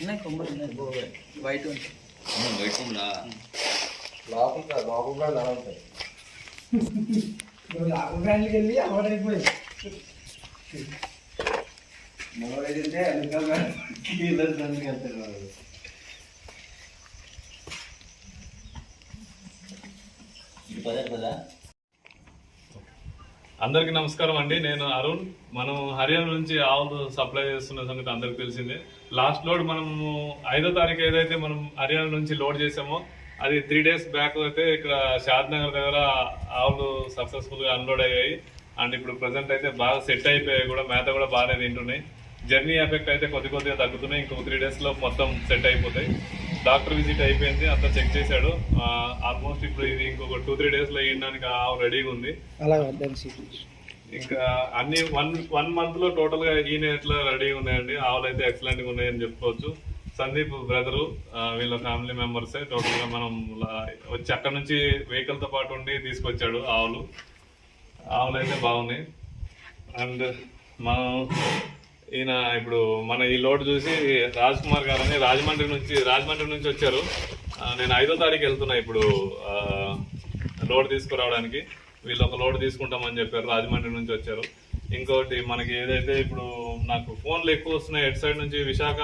ఉన్నాయి కొమ్మలు ఉన్నాయి వైట్ ఉందా. లోపల లోపల ఉంటాయి. బ్రాండ్కి వెళ్ళి అవార్డు అయిపోయింది మొదలైతే వెనకాల వెళ్తారు వాళ్ళు. అందరికీ నమస్కారం అండి. నేను అరుణ్. మనం హర్యానా నుంచి ఆవులు సప్లై చేస్తున్న సంగతి అందరికి తెలిసిందే. లాస్ట్ లోడ్ మనము ఐదో తారీఖు ఏదైతే మనం హర్యానా నుంచి లోడ్ చేసామో అది త్రీ డేస్ బ్యాక్ అయితే ఇక్కడ షాద్ నగర్ దగ్గర ఆవులు సక్సెస్ఫుల్గా అన్లోడ్ అయ్యాయి. అండ్ ఇప్పుడు ప్రజెంట్ అయితే బాగా సెట్ అయిపోయాయి కూడా మేత కూడా బాగానే తింటున్నాయి. జర్నీ ఎఫెక్ట్ అయితే కొద్ది కొద్దిగా తగ్గుతున్నాయి. ఇంకో త్రీ డేస్లో మొత్తం సెట్ అయిపోతాయి. డాక్టర్ విజిట్ అయిపోయింది అంతా చెక్ చేశాడు. ఆల్మోస్ట్ ఇప్పుడు ఇది ఇంకొక టూ త్రీ డేస్లో వేయడానికి ఆవు రెడీగా ఉంది. అలాగే ఇంకా అన్ని వన్ వన్ మంత్లో టోటల్గా ఈయన ఎట్లా రెడీగా ఉన్నాయండి? ఆవులు అయితే ఎక్సలెంట్గా ఉన్నాయని చెప్పుకోవచ్చు. సందీప్ బ్రదరు వీళ్ళ ఫ్యామిలీ మెంబర్సే టోటల్గా మనం వచ్చి అక్కడ నుంచి వెహికల్తో పాటు ఉండి తీసుకొచ్చాడు ఆవులు. ఆవులు అయితే బాగున్నాయి. అండ్ మనం ఈయన ఇప్పుడు మన ఈ లోడ్ చూసి రాజ్ కుమార్ గారు రాజమండ్రి నుంచి రాజమండ్రి నుంచి వచ్చారు. నేను ఐదో తారీఖు వెళ్తున్నా ఇప్పుడు లోడ్ తీసుకురావడానికి. వీళ్ళు ఒక లోడ్ తీసుకుంటామని చెప్పారు రాజమండ్రి నుంచి వచ్చారు. ఇంకోటి మనకి ఏదైతే ఇప్పుడు నాకు ఫోన్లు ఎక్కువ వస్తున్నాయి ఎటు సైడ్ నుంచి? Visakha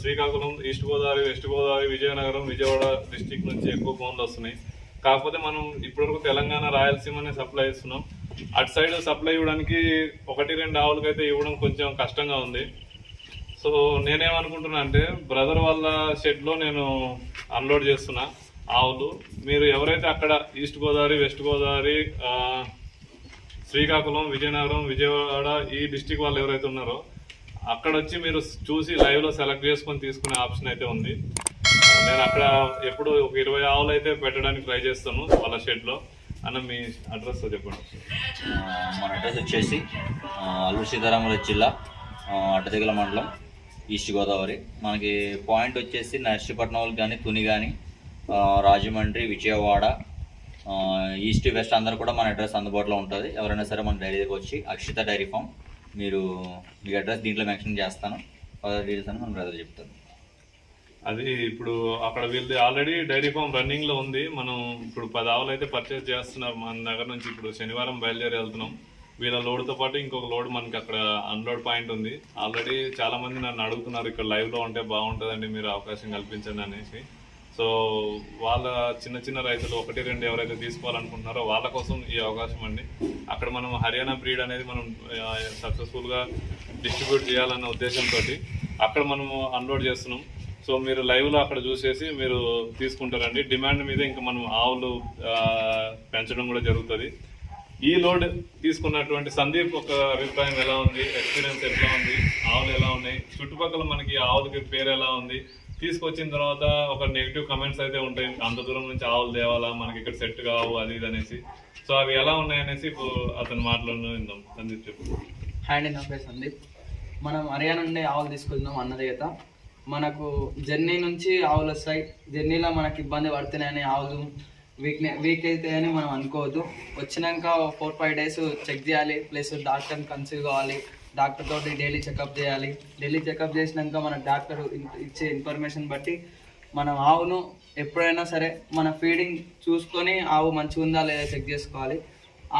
Srikakulam east Godavari west Godavari Vizianagaram Vijayawada district నుంచి ఎక్కువ ఫోన్లు వస్తున్నాయి. కాకపోతే మనం ఇప్పటివరకు తెలంగాణ రాయలసీమనే సప్లై ఇస్తున్నాం. అటు సైడ్ సప్లై ఇవ్వడానికి ఒకటి రెండు ఆవులకి అయితే ఇవ్వడం కొంచెం కష్టంగా ఉంది. సో నేనేమనుకుంటున్నా అంటే బ్రదర్ వాళ్ళ షెడ్లో నేను అన్లోడ్ చేస్తున్నా. ఆవులు మీరు ఎవరైతే అక్కడ ఈస్ట్ గోదావరి వెస్ట్ గోదావరి శ్రీకాకుళం విజయనగరం విజయవాడ ఈ డిస్టిక్ వాళ్ళు ఎవరైతే ఉన్నారో అక్కడ వచ్చి మీరు చూసి లైవ్లో సెలెక్ట్ చేసుకొని తీసుకునే ఆప్షన్ అయితే ఉంది. నేను అక్కడ ఎప్పుడు ఒక ఇరవై ఆవులు అయితే పెట్టడానికి ట్రై చేస్తాను వాళ్ళ షెడ్లో అన్న మీ అడ్రస్ చెప్పండి. మన అడ్రస్ వచ్చేసి అల్లూరు సీతారామరాజు జిల్లా అడ్డదిగల మండలం ఈస్ట్ గోదావరి. మనకి పాయింట్ వచ్చేసి నర్సీపట్నం కానీ తుని కానీ రాజమండ్రి విజయవాడ ఈస్ట్ వెస్ట్ అందరూ కూడా మన అడ్రస్ అందుబాటులో ఉంటుంది. ఎవరైనా సరే మన డైరీ దగ్గర వచ్చి అక్షిత డైరీ ఫామ్ మీరు మీ అడ్రస్ దీంట్లో మెన్షన్ చేస్తాను. ఫర్దర్ డీటెయిల్స్ అని మన బ్రదర్ చెప్తాను అది ఇప్పుడు అక్కడ వీళ్ళది ఆల్రెడీ డైరీ ఫామ్ రన్నింగ్లో ఉంది. మనం ఇప్పుడు పది ఆవులు అయితే పర్చేస్ చేస్తున్నారు. మన దగ్గర నుంచి ఇప్పుడు శనివారం బయలుదేరి వెళ్తున్నాం. వీళ్ళ లోడ్తో పాటు ఇంకొక లోడ్ మనకి అక్కడ అన్లోడ్ పాయింట్ ఉంది. ఆల్రెడీ చాలామంది నన్ను అడుగుతున్నారు ఇక్కడ లైవ్లో ఉంటే బాగుంటుందండి మీరు అవకాశం కల్పించండి అనేసి. సో వాళ్ళ చిన్న చిన్న రైతులు ఒకటి రెండు ఎవరైతే తీసుకోవాలనుకుంటున్నారో వాళ్ళ కోసం ఈ అవకాశం అండి. అక్కడ మనం హర్యానా బ్రీడ్ అనేది మనం సక్సెస్ఫుల్గా డిస్ట్రిబ్యూట్ చేయాలన్న ఉద్దేశంతో అక్కడ మనము అన్లోడ్ చేస్తున్నాం. సో మీరు లైవ్లో అక్కడ చూసేసి మీరు తీసుకుంటారండి. డిమాండ్ మీద ఇంకా మనం ఆవులు పెంచడం కూడా జరుగుతుంది. ఈ లోడ్ తీసుకున్నటువంటి సందీప్ ఒక అభిప్రాయం ఎలా ఉంది? ఎక్స్పీరియన్స్ ఎట్లా ఉంది? ఆవులు ఎలా ఉన్నాయి? చుట్టుపక్కల మనకి ఆవులకి పేరు ఎలా ఉంది? తీసుకొచ్చిన తర్వాత ఒక నెగిటివ్ కమెంట్స్ అయితే ఉంటాయి. అంత దూరం నుంచి ఆవులు తేవాలా? మనకి ఇక్కడ సెట్ కావు అది ఇది అనేసి. సో అవి ఎలా ఉన్నాయనేసి ఇప్పుడు అతని మాటలను విందాం. సందీప్ చెప్పు. హాయ్ అండి నా పేరు సందీప్. మనం హర్యానా నుండి ఆవులు తీసుకుందాం అన్న చేత మనకు జర్నీ నుంచి ఆవులు వస్తాయి. జర్నీలో మనకి ఇబ్బంది పడుతున్నాయని ఆవులు వీక్ వీక్ అయితే అని మనం అనుకోవద్దు. వచ్చినాక ఫోర్ ఫైవ్ డేస్ చెక్ చేయాలి. ప్లస్ డాక్టర్ని కన్సల్ట్ కావాలి. డాక్టర్ తోటి డైలీ చెకప్ చేయాలి. డైలీ చెకప్ చేసినాక మన డాక్టర్ ఇచ్చే ఇన్ఫర్మేషన్ బట్టి మనం ఆవును ఎప్పుడైనా సరే మన ఫీడింగ్ చూసుకొని ఆవు మంచిగా ఉందా లేదా చెక్ చేసుకోవాలి.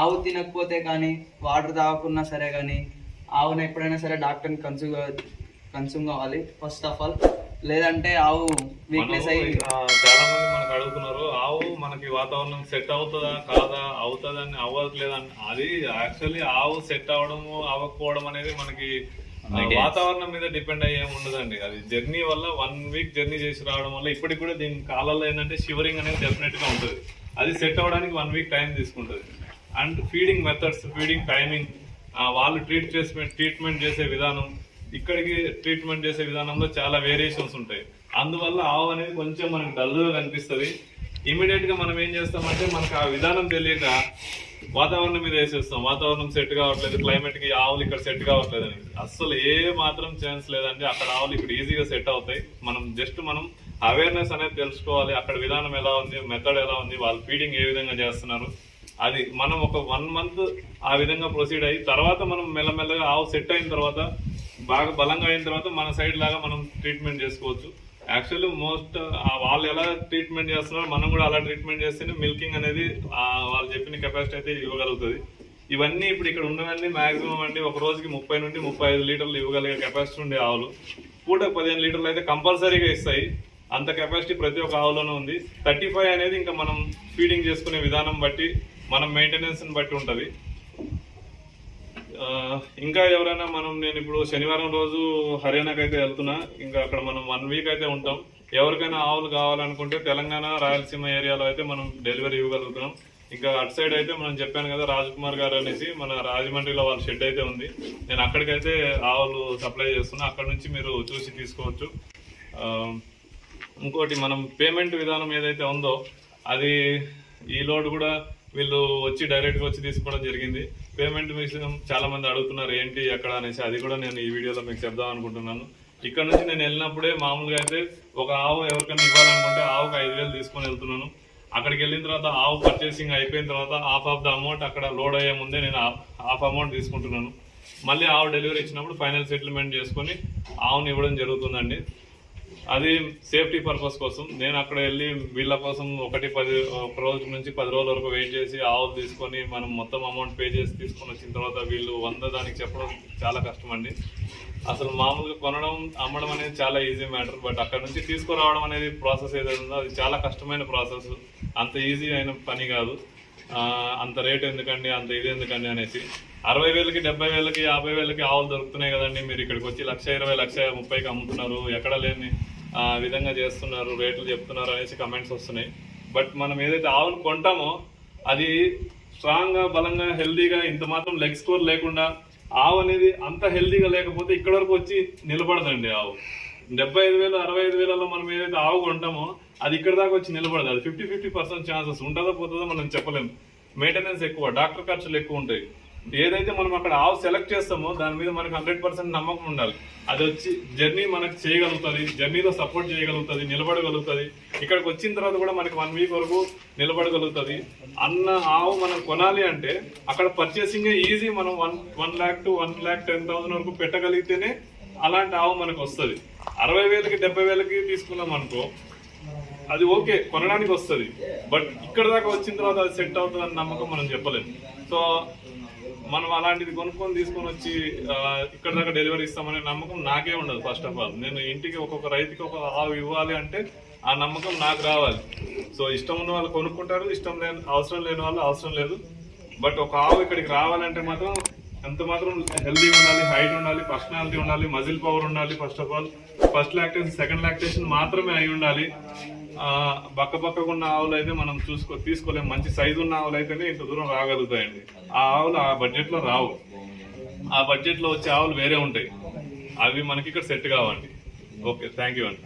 ఆవు తినకపోతే కానీ వాటర్ తాగకున్నా సరే కానీ ఆవును ఎప్పుడైనా సరే డాక్టర్ని కన్సూమ్ కన్సూమ్ కావాలి. ఫస్ట్ ఆఫ్ ఆల్ లేదంటే ఆవు వీక్నెస్ అయ్యి చాలా మంది మనకు అడుగుతున్నారు ఆవు మనకి వాతావరణం సెట్ అవుతుందా కాదా అవుతుందని అవ్వట్లేదని. అది యాక్చువల్లీ ఆవు సెట్ అవ్వడము అవ్వకపోవడం అనేది మనకి వాతావరణం మీద డిపెండ్ అయ్యే ఉండదండి. అది జర్నీ వల్ల వన్ వీక్ జర్నీ చేసి రావడం వల్ల ఇప్పటికి కూడా దీని కాలాల్లో ఏంటంటే షివరింగ్ అనేది డెఫినెట్గా ఉంటుంది. అది సెట్ అవ్వడానికి వన్ వీక్ టైం తీసుకుంటుంది. And feeding methods feeding timing వాళ్ళు ట్రీట్ చేసే ట్రీట్మెంట్ చేసే విధానం ఇక్కడికి ట్రీట్మెంట్ చేసే విధానంలో చాలా వేరియేషన్స్ ఉంటాయి. అందువల్ల ఆవు అనేది కొంచెం మనకి డల్గా కనిపిస్తుంది. ఇమీడియట్గా మనం ఏం చేస్తామంటే మనకు ఆ విధానం తెలియక వాతావరణం మీద వేసేస్తాం. వాతావరణం సెట్ కావట్లేదు క్లైమేట్కి ఆవులు ఇక్కడ సెట్ కావట్లేదు అని అస్సలు ఏ మాత్రం ఛాన్స్ లేదండి. అక్కడ ఆవులు ఇక్కడ ఈజీగా సెట్ అవుతాయి. మనం జస్ట్ మనం అవేర్నెస్ అనేది తెలుసుకోవాలి. అక్కడ విధానం ఎలా ఉంది మెథడ్ ఎలా ఉంది వాళ్ళు ఫీడింగ్ ఏ విధంగా చేస్తున్నారు. అది మనం ఒక వన్ మంత్ ఆ విధంగా ప్రొసీడ్ అయ్యి తర్వాత మనం మెల్లమెల్లగా ఆవు సెట్ అయిన తర్వాత బాగా బలంగా అయిన తర్వాత మన సైడ్ లాగా మనం ట్రీట్మెంట్ చేసుకోవచ్చు. యాక్చువల్లీ మోస్ట్ వాళ్ళు ఎలా ట్రీట్మెంట్ చేస్తున్నారో మనం కూడా అలా ట్రీట్మెంట్ చేస్తేనే మిల్కింగ్ అనేది వాళ్ళు చెప్పిన కెపాసిటీ అయితే ఇవ్వగలుగుతుంది. ఇవన్నీ ఇప్పుడు ఇక్కడ ఉన్నవన్నీ మాక్సిమం అండి. ఒక రోజుకి ముప్పై నుండి ముప్పై ఐదు లీటర్లు ఇవ్వగలిగే కెపాసిటీ ఉండే ఆవులు. పూట పదిహేను లీటర్లు అయితే కంపల్సరీగా ఇస్తాయి. అంత కెపాసిటీ ప్రతి ఒక్క ఆవులోనూ ఉంది. థర్టీ ఫైవ్ అనేది ఇంకా మనం ఫీడింగ్ చేసుకునే విధానం బట్టి మనం మెయింటెనెన్స్ని బట్టి ఉంటుంది. ఇంకా ఎవరైనా మనం నేను ఇప్పుడు శనివారం రోజు హర్యానాకి అయితే వెళ్తున్నా. ఇంకా అక్కడ మనం వన్ వీక్ అయితే ఉంటాం. ఎవరికైనా ఆవులు కావాలనుకుంటే తెలంగాణ రాయలసీమ ఏరియాలో అయితే మనం డెలివరీ ఇవ్వగలుగుతున్నాం. ఇంకా అటు సైడ్ అయితే మనం చెప్పాను కదా రాజ్ కుమార్ గారు అనేసి మన రాజమండ్రిలో వాళ్ళ షెడ్ అయితే ఉంది. నేను అక్కడికైతే ఆవులు సప్లై చేస్తున్నా. అక్కడ నుంచి మీరు చూసి తీసుకోవచ్చు. ఇంకోటి మనం పేమెంట్ విధానం ఏదైతే ఉందో అది ఈ లోడ్ కూడా వీళ్ళు వచ్చి డైరెక్ట్గా వచ్చి తీసుకోవడం జరిగింది. పేమెంట్ విషయం చాలా మంది అడుగుతున్నారు ఏంటి ఎక్కడ అనేసి. అది కూడా నేను ఈ వీడియోలో మీకు చెప్దాం అనుకుంటున్నాను. ఇక్కడ నుంచి నేను వెళ్ళినప్పుడే మామూలుగా అయితే ఒక ఆవు ఎవరికైనా ఇవ్వాలనుకుంటే ఆవుకు ఐదు వేలు తీసుకొని వెళ్తున్నాను. అక్కడికి వెళ్ళిన తర్వాత ఆవు పర్చేసింగ్ అయిపోయిన తర్వాత హాఫ్ ఆఫ్ ద అమౌంట్ అక్కడ లోడ్ అయ్యే ముందే నేను హాఫ్ అమౌంట్ తీసుకుంటున్నాను. మళ్ళీ ఆవు డెలివరీ ఇచ్చినప్పుడు ఫైనల్ సెటిల్మెంట్ చేసుకొని ఆవుని ఇవ్వడం జరుగుతుందండి. అది సేఫ్టీ పర్పస్ కోసం. నేను అక్కడ వెళ్ళి వీళ్ళ కోసం ఒకటి పది ఒక రోజు నుంచి పది రోజుల వరకు వెయిట్ చేసి ఆవులు తీసుకొని మనం మొత్తం అమౌంట్ పే చేసి తీసుకొని వచ్చిన తర్వాత వీళ్ళు వంద దానికి చెప్పడం చాలా కష్టం అండి. అసలు మామూలుగా కొనడం అమ్మడం అనేది చాలా ఈజీ మ్యాటర్. బట్ అక్కడ నుంచి తీసుకురావడం అనేది ప్రాసెస్ ఏదైతే ఉందో అది చాలా కష్టమైన ప్రాసెస్. అంత ఈజీ అయిన పని కాదు. అంత రేట్ ఎందుకండి అంత ఇది ఎందుకండి అనేసి. అరవై వేలకి డెబ్బై వేలకి యాభై వేలకి ఆవులు దొరుకుతున్నాయి కదండి. మీరు ఇక్కడికి వచ్చి లక్ష ఇరవై లక్ష ముప్పైకి అమ్ముతున్నారు. ఎక్కడ లేని ఆ, విధంగా చేస్తున్నారు రేట్లు చెప్తున్నారు అనేసి కమెంట్స్ వస్తున్నాయి. బట్ మనం ఏదైతే ఆవులు కొంటామో అది స్ట్రాంగ్గా బలంగా హెల్దీగా ఇంత మాత్రం లెగ్ స్కోర్ లేకుండా ఆవు అనేది అంత హెల్దీగా లేకపోతే ఇక్కడ వరకు వచ్చి నిలబడదండి ఆవు. డెబ్బై ఐదు వేలు అరవై ఐదు వేలలో మనం ఏదైతే ఆవు కొంటామో అది ఇక్కడ దాకా వచ్చి నిలబడదు. అది ఫిఫ్టీ ఫిఫ్టీ పర్సెంట్ ఛాన్సెస్ ఉంటుందో పోతుందో మనం చెప్పలేం. మెయింటెనెన్స్ ఎక్కువ డాక్టర్ ఖర్చులు ఎక్కువ ఉంటాయి. ఏదైతే మనం అక్కడ ఆవు సెలెక్ట్ చేస్తామో దాని మీద మనకు హండ్రెడ్ పర్సెంట్ నమ్మకం ఉండాలి. అది వచ్చి జర్నీ మనకు చేయగలుగుతుంది జర్నీలో సపోర్ట్ చేయగలుగుతుంది నిలబడగలుగుతుంది. ఇక్కడికి వచ్చిన తర్వాత కూడా మనకి వన్ వీక్ వరకు నిలబడగలుగుతుంది. అన్న ఆవు మనం కొనాలి అంటే అక్కడ పర్చేసింగ్ ఈజీ మనం one one lakh to one lakh ten thousand వరకు పెట్టగలిగితేనే అలాంటి ఆవు మనకు వస్తుంది. అరవై వేలకి డెబ్బై వేలకి తీసుకున్నాం అనుకో అది ఓకే కొనడానికి వస్తుంది. బట్ ఇక్కడ దాకా వచ్చిన తర్వాత అది సెట్ అవుతుంది అన్న నమ్మకం మనం చెప్పలేము. సో మనం అలాంటిది కొనుక్కొని తీసుకొని వచ్చి ఇక్కడ దాకా డెలివరీ ఇస్తామనే నమ్మకం నాకే ఉండదు ఫస్ట్ ఆఫ్ ఆల్ నేను ఇంటికి ఒక్కొక్క రైతుకి ఒక ఆవు ఇవ్వాలి అంటే ఆ నమ్మకం నాకు రావాలి. సో ఇష్టం ఉన్న వాళ్ళు కొనుక్కుంటారు ఇష్టం లేని అవసరం లేని వాళ్ళు అవసరం లేదు. బట్ ఒక ఆవు ఇక్కడికి రావాలంటే మాత్రం ఎంత మాత్రం హెల్దీ ఉండాలి హైట్ ఉండాలి పర్సనాలిటీ ఉండాలి మజిల్ పవర్ ఉండాలి first of all first lactation second lactation మాత్రమే అయి ఉండాలి. ఆ, బక్క బక్కగా ఉన్న ఆవులు అయితే మనం చూసుకో తీసుకోలేము మంచి సైజు ఉన్న ఆవులు అయితేనే ఇంత దూరం రాగలుగుతాయండి. ఆ ఆవులు ఆ బడ్జెట్లో రావు. ఆ బడ్జెట్లో వచ్చే ఆవులు వేరే ఉంటాయి. అవి మనకి ఇక్కడ సెట్ కావండి. ఓకే థ్యాంక్ యూ అండి.